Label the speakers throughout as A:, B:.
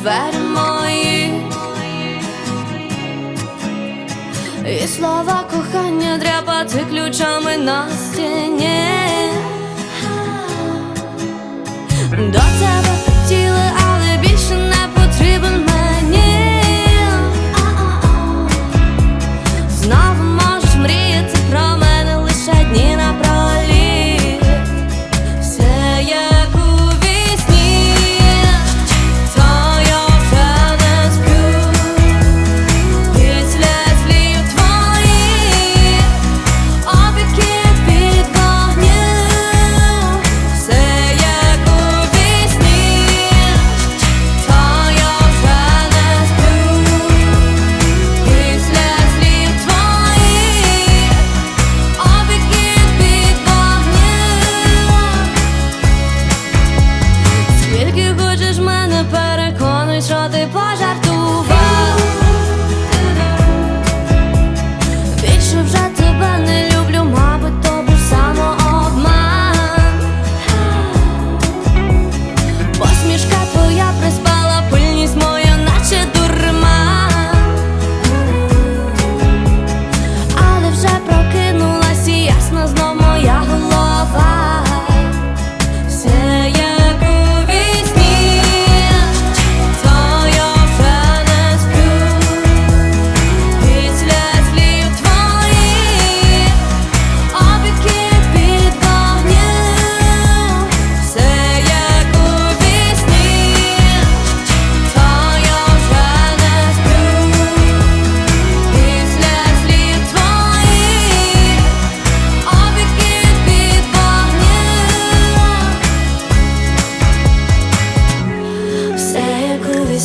A: двері мої? І слова кохання дряпати ключами на стіні pode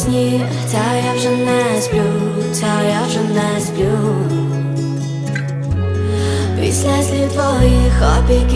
A: сні, та я вже не сплю, та я вже не сплю. Після слів твоїх опіків